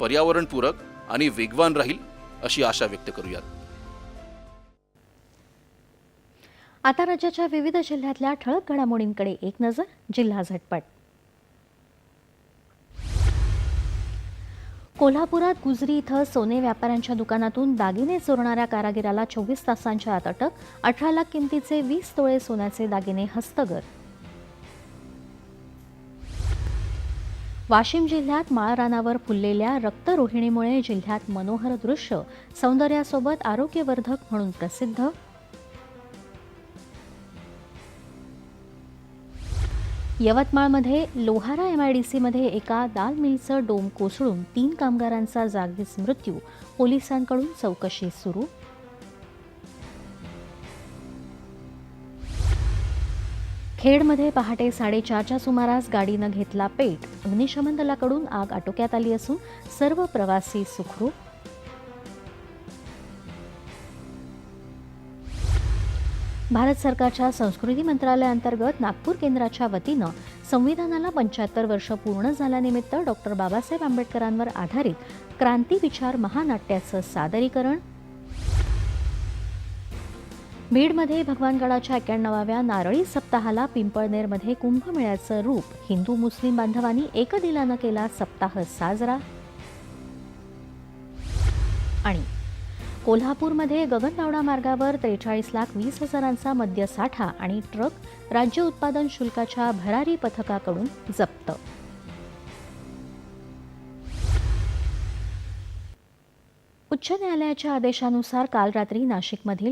पर्यावरणपूरक आणि वेगवान राहील अशी आशा व्यक्त करूयात. आता राज्याच्या विविध जिल्ह्यातल्या ठळक घडामोडींकडे एक नजर जिल्हा झटपट. कोल्हापुरात गुजरी इथं सोने व्यापाऱ्यांच्या दुकानातून दागिने चोरणाऱ्या कारागिराला चोवीस तासांच्या आत अटक अठरा लाख किमतीचे वीस तोळे सोन्याचे दागिने हस्तगत वाशिम जिल्ह्यात माळरानावर फुललेल्या रक्तरोहिणीमुळे जिल्ह्यात मनोहर दृश्य सौंदर्यासोबत आरोग्यवर्धक म्हणून प्रसिद्ध. यवतमाळमध्ये लोहारा एम आय डी सीमध्ये एका दाल मिलचं डोम कोसळून तीन कामगारांचा जागीच मृत्यू पोलिसांकडून चौकशी सुरू. खेडमध्ये पहाटे साडेचारच्या सुमारास गाडीनं घेतला पेट. अग्निशमन दलाकडून आग आटोक्यात आली असून सर्व प्रवासी सुखरूप भारत सरकारच्या संस्कृती मंत्रालयाअंतर्गत नागपूर केंद्राच्या वतीनं संविधानाला पंच्याहत्तर वर्ष पूर्ण झाल्यानिमित्त डॉक्टर बाबासाहेब आंबेडकरांवर आधारित क्रांती विचार महानाट्याचं सादरीकरण बीडमध्ये भगवानगडाच्या एक्क्याण्णवाव्या नारळी सप्ताहाला पिंपळनेरमध्ये कुंभमेळ्याचं रूप. हिंदू मुस्लिम बांधवांनी एकदिलानं केला सप्ताह साजरा. आणि कोल्हापूरमध्ये गगनबावडा मार्गावर त्रेचाळीस लाख वीस हजारांचा मद्यसाठा आणि ट्रक राज्य उत्पादन शुल्काच्या भरारी पथकाकडून जप्त. उच्च न्यायालयाच्या आदेशानुसार काल रात्री नाशिकमधील